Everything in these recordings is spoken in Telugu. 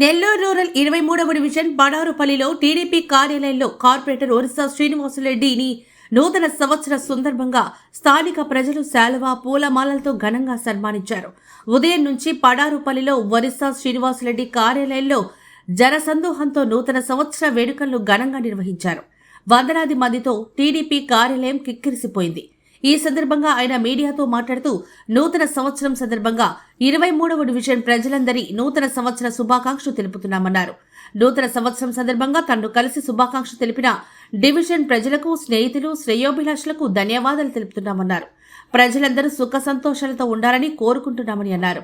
నెల్లూరు రూరల్ ఇరవై మూడవ డివిజన్ బడారుపల్లిలో టీడీపీ కార్యాలయంలో కార్పొరేటర్ ఒరిస్సా శ్రీనివాసులరెడ్డిని నూతన సంవత్సర సందర్భంగా స్థానిక ప్రజలు శాలువా పూలమాలలతో ఘనంగా సన్మానించారు. ఉదయం నుంచి పడారుపల్లిలో ఒరిస్సా శ్రీనివాసులరెడ్డి కార్యాలయంలో జనసందోహంతో నూతన సంవత్సర వేడుకలను ఘనంగా నిర్వహించారు. వందలాది మందితో టీడీపీ కార్యాలయం కిక్కిరిసిపోయింది. ఈ సందర్భంగా ఆయన మీడియాతో మాట్లాడుతూ నూతన సంవత్సరం సందర్భంగా ఇరవై మూడవ డివిజన్ ప్రజలందరి నూతన సంవత్సర శుభాకాంక్షలు తెలుపుతున్నామన్నారు. నూతన సంవత్సరం సందర్భంగా తనను కలిసి శుభాకాంక్షలు తెలిపిన డివిజన్ ప్రజలకు స్నేహితులు శ్రేయోభిలాషులకు ధన్యవాదాలు తెలుపుతున్నామన్నారు. ప్రజలందరూ సుఖ సంతోషాలతో ఉండాలని కోరుకుంటున్నామని అన్నారు.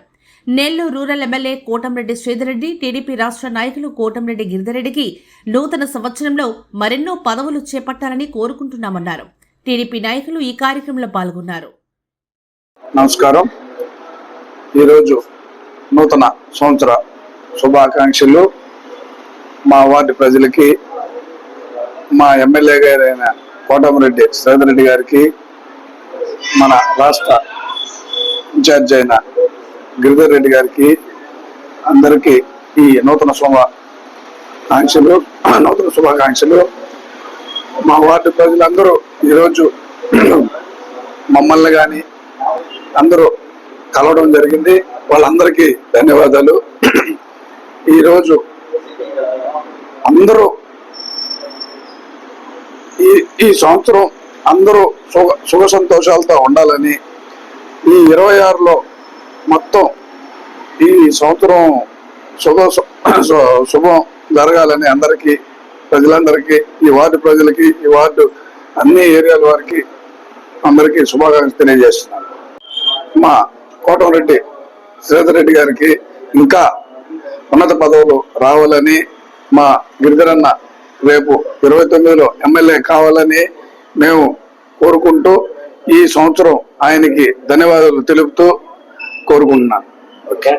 నెల్లూరు రూరల్ ఎమ్మెల్యే కోటంరెడ్డి శ్రీధర్రెడ్డి టీడీపీ రాష్ట్ర నాయకులు కోటంరెడ్డి గిరిధరెడ్డికి నూతన సంవత్సరంలో మరెన్నో పదవులు చేపట్టాలని కోరుకుంటున్నామన్నారు. టీడీపీ నాయకులు ఈ కార్యక్రమంలో పాల్గొన్నారు. నమస్కారం. ఈరోజు నూతన సంవత్సర శుభాకాంక్షలు. మా వార్డు ప్రజలకి మా ఎమ్మెల్యే గారైన కోటమిరెడ్డి శ్రీధరెడ్డి గారికి మన రాష్ట్ర ఇన్ఛార్జ్ అయిన గిరిధర్ రెడ్డి గారికి అందరికీ ఈ నూతన శుభ ఆంక్షలు నూతన శుభాకాంక్షలు. మా వార్డు ప్రజలందరూ ఈరోజు మమ్మల్ని కానీ అందరూ కలవడం జరిగింది. వాళ్ళందరికీ ధన్యవాదాలు. ఈరోజు అందరూ ఈ ఈ సంవత్సరం అందరూ సుఖ సుఖ సంతోషాలతో ఉండాలని ఈ ఇరవై ఆరులో మొత్తం ఈ సంవత్సరం శుభ శుభం జరగాలని అందరికీ ప్రజలందరికీ ఈ వార్డు ప్రజలకి ఈ వార్డు అన్ని ఏరియాల వారికి అందరికీ శుభాకాంక్షలు తెలియజేస్తున్నాను. మా కోటంరెడ్డి శ్రీధర్ రెడ్డి గారికి ఇంకా ఉన్నత పదవులు రావాలని మా గిరిధరన్న రేపు ఇరవై తొమ్మిదిలో ఎమ్మెల్యే కావాలని మేము కోరుకుంటూ ఈ సంవత్సరం ఆయనకి ధన్యవాదాలు తెలుపుతూ కోరుకుంటున్నాను. ఓకే.